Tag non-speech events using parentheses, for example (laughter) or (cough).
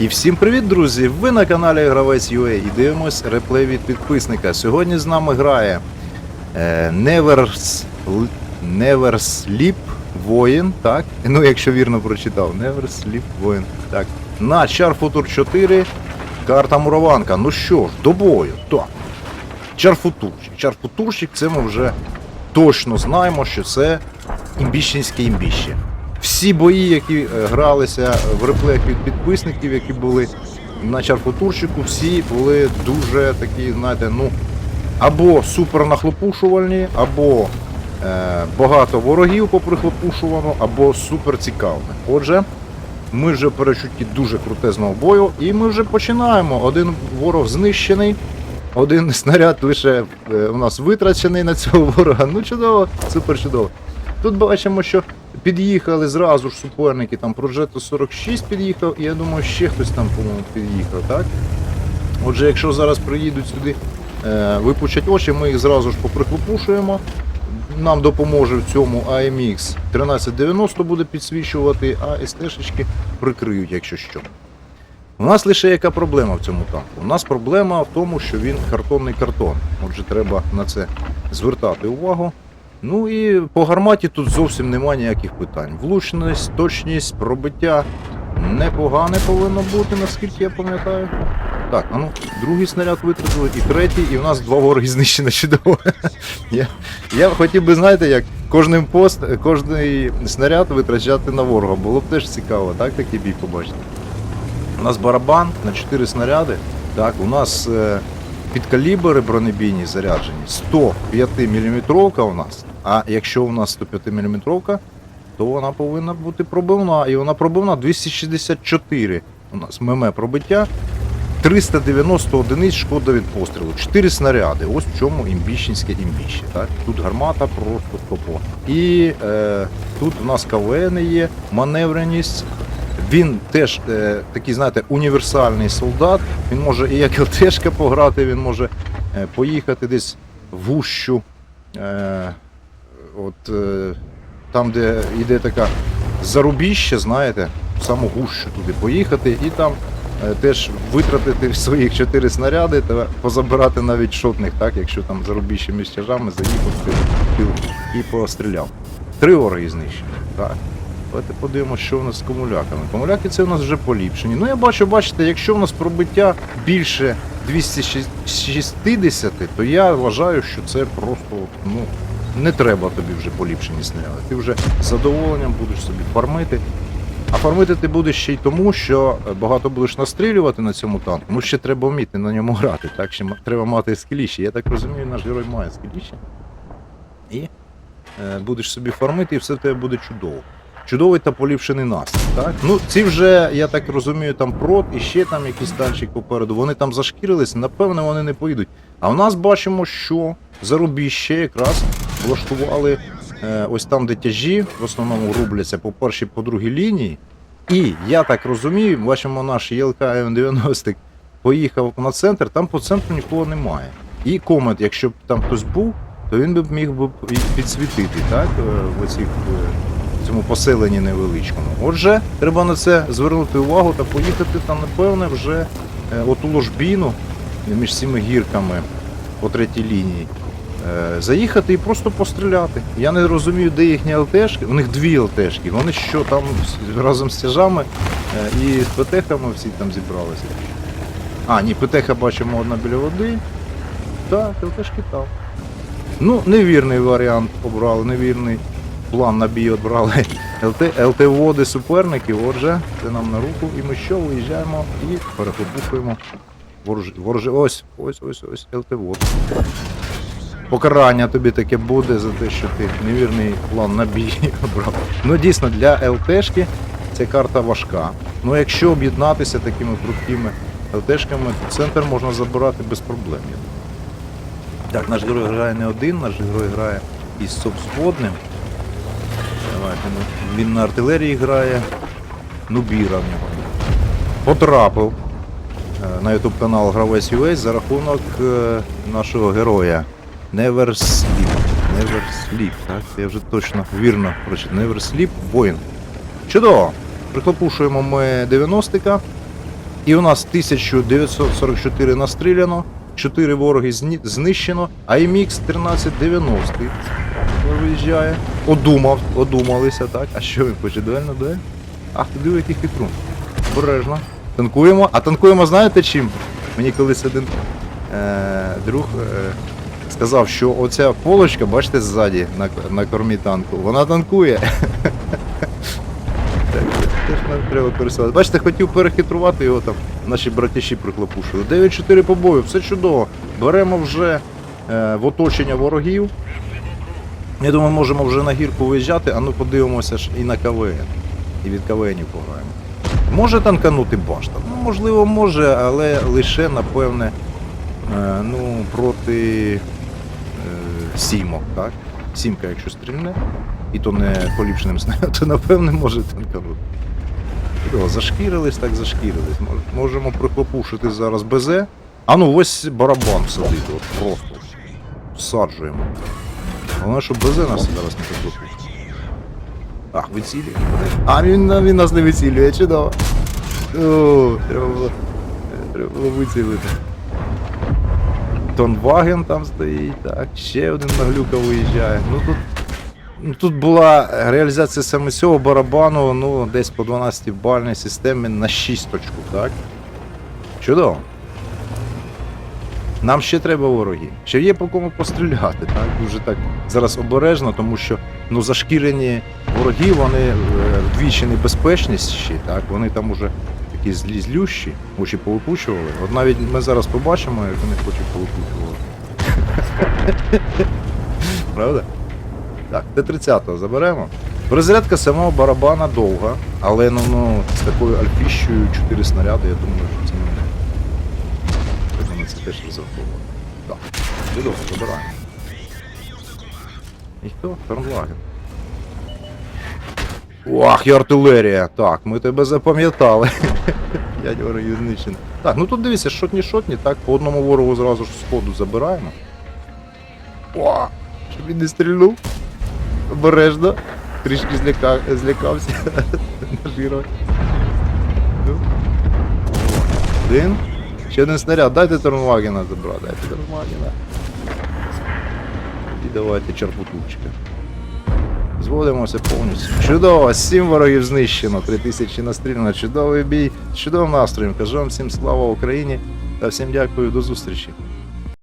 І всім привіт, друзі! Ви на каналі Гравець UA і дивимось реплей від підписника. Сьогодні з нами грає е, Never, Never Sleep Воїн, так? Ну, якщо вірно прочитав, Never Sleep Воїн. Так. На Futur 4 карта Мураванка. Ну що ж, до бою. Так. Чарфутурщик. Чарфутурщик це ми вже точно знаємо, що це імбіщенське імбіще. Всі бої, які е, гралися в реплеях від підписників, які були на чарфутурщику, всі були дуже такі, знаєте, ну, або супер нахлопушувальні, або е, багато ворогів поприхлопушувано, або супер цікавими. Отже, ми вже перечутті дуже крутезного бою, і ми вже починаємо. Один ворог знищений, один снаряд лише е, у нас витрачений на цього ворога. Ну чудово, супер чудово. Тут бачимо, що під'їхали зразу ж суперники, там Progetto 46 під'їхав, і я думаю, ще хтось там, по-моєму, під'їхав, так? Отже, якщо зараз приїдуть сюди, е, випучать очі, ми їх зразу ж поприхлопушуємо. Нам допоможе в цьому AMX 1390 буде підсвічувати, а СТ-шечки прикриють, якщо що. У нас лише яка проблема в цьому танку? У нас проблема в тому, що він картонний картон. Отже, треба на це звертати увагу. Ну і по гарматі тут зовсім немає ніяких питань. Влучність, точність, пробиття непогане повинно бути, наскільки я пам'ятаю. Так, а ну, другий снаряд витратили, і третій, і у нас два вороги знищено чудово. (laughs) Я, я хотів би, знаєте, як кожним пост, кожний снаряд витрачати на ворога. Було б теж цікаво, так, такий бій побачити. У нас барабан на 4 снаряди. Так, у нас е, підкалібри бронебійні заряджені 105 мм у нас. А якщо у нас 105 мм, то вона повинна бути пробивна. І вона пробивна 264. У нас ММ пробиття. 390 одиниць шкода від пострілу. 4 снаряди. Ось в чому імбіщенське імбіще. Так? Тут гармата просто топо. І е, тут у нас КВН є, маневреність. Він теж е, такий, знаєте, універсальний солдат. Він може і як ЛТшка пограти, він може е, поїхати десь в гущу. Е, от, е, там, де йде така зарубіще, знаєте, в саму гущу туди поїхати і там е, теж витратити (laughs) своїх чотири снаряди та позабирати навіть шотних, так, якщо там зарубіще між тяжами заїхав і постріляв. Три вороги знищені. Так. Давайте подивимося, що в нас з комуляками. Комуляки це у нас вже поліпшені. Ну я бачу, бачите, якщо в нас пробиття більше 260, то я вважаю, що це просто ну, не треба тобі вже поліпшені снаряди. Ти вже з задоволенням будеш собі фармити. А фармити ти будеш ще й тому, що багато будеш настрілювати на цьому танку. Ну ще треба вміти на ньому грати. Так ще треба мати скіліші. Я так розумію, наш герой має скіліші. І е, будеш собі фармити, і все в тебе буде чудово. Чудовий та поліпшений настрій. Так? Ну, ці вже, я так розумію, там прот і ще там якийсь танчик попереду. Вони там зашкірились, напевно, вони не поїдуть. А в нас бачимо, що зарубіще якраз влаштували е, ось там, де тяжі в основному рубляться по першій, по другій лінії. І я так розумію, бачимо наш ЄЛК М90 поїхав на центр, там по центру нікого немає. І комент, якщо б там хтось був, то він би міг би підсвітити, так, е, в е, цьому поселенні невеличкому. Отже, треба на це звернути увагу та поїхати там, напевне, вже е, оту ложбіну між цими гірками по третій лінії. е, Заїхати і просто постріляти. Я не розумію, де їхні ЛТшки. У них дві ЛТшки. Вони що там разом з тяжами е, і з ПТХами всі там зібралися. А, ні, ПТХ бачимо одна біля води. Так, ЛТшки там. Ну, невірний варіант обрали, невірний план на бій обрали. ЛТ, ЛТ води суперників, отже, це нам на руку. І ми що, виїжджаємо і перехопухуємо ворожи. ворожи. Ось, ось, ось, ось, ЛТ вод. Покарання тобі таке буде за те, що ти невірний план на бій (laughs) обрав. Ну дійсно, для ЛТшки ця карта важка. Ну якщо об'єднатися такими крутими ЛТшками, то центр можна забирати без проблем. Так, наш герой грає не один, наш герой грає із субзводним. Давайте, ну, він на артилерії грає. Ну, біра в нього. Потрапив е, на YouTube канал Гравець UA за рахунок е, нашого героя Never Sleep. Never Sleep, так? Я вже точно вірно прочитав. Never Sleep воїн. Чудово! Прихлопушуємо ми 90-ка. І у нас 1944 настріляно, 4 вороги знищено, а МХ 1390 виїжджає. Одумав, одумалися, так. А що він хоче дуельно дуель? Ах, ти диви, який хитрун. Обережно. Танкуємо. А танкуємо, знаєте чим? Мені колись один е, друг е, сказав, що оця полочка, бачите, ззаді на, на кормі танку, вона танкує. (laughs) Так, теж треба користуватися. Бачите, хотів перехитрувати його там, наші братіші приклопушили. 9-4 по бою, все чудово. Беремо вже е, в оточення ворогів. Я думаю, можемо вже на гірку виїжджати, а ну подивимося ж і на КВН. І від КВНів пограємо. Може танканути башта? Ну, можливо, може, але лише, напевне, е, ну, проти е, сімок, так? Сімка, якщо стрільне, і то не поліпшеним снарядом, то напевне може танканути. Чудово, зашкірились, так зашкірились. Мож- Можемо прихлопушити зараз БЗ. А ну ось барабан сидить, от просто. Всаджуємо. Головне, щоб БЗ нас зараз не прихлопушить. Ах, вицілює. А він, він нас не вицілює, чудово. О, треба було, треба було вицілити. Тонваген там стоїть, так, ще один наглюка виїжджає. Ну тут, ну, тут була реалізація саме цього барабану, ну, десь по 12 бальній системі на 6 точку, так? Чудово. Нам ще треба вороги. Ще є по кому постріляти, так? Дуже так зараз обережно, тому що ну, зашкірені вороги, вони е, вдвічі небезпечніші, так? Вони там уже такі злі злющі, очі повипучували. От навіть ми зараз побачимо, як вони хочуть повипучувати. (laughs) Правда? Так, Т-30 заберемо. Перезарядка самого барабана довга, але ну, ну, з такою альфіщою 4 снаряди, я думаю, теж розраховувати. Так, чудово, забираємо. І хто? Фернлаген. Ох, і артилерія. Так, ми тебе запам'ятали. (laughs) П'ять ворогів знищено. Так, ну тут дивіться, шотні-шотні, так, по одному ворогу зразу ж сходу забираємо. О, щоб він не стрільнув. Обережно. Трішки зляка... злякався. (laughs) Герой. Ну. Один. Ще один снаряд. Дайте Тернвагена добра, Дайте Тернвагена. І давайте черпутучка. Зводимося повністю. Чудово, сім ворогів знищено, 3000 настріляно, чудовий бій, чудовим настроєм. Кажу вам всім слава Україні та всім дякую, до зустрічі.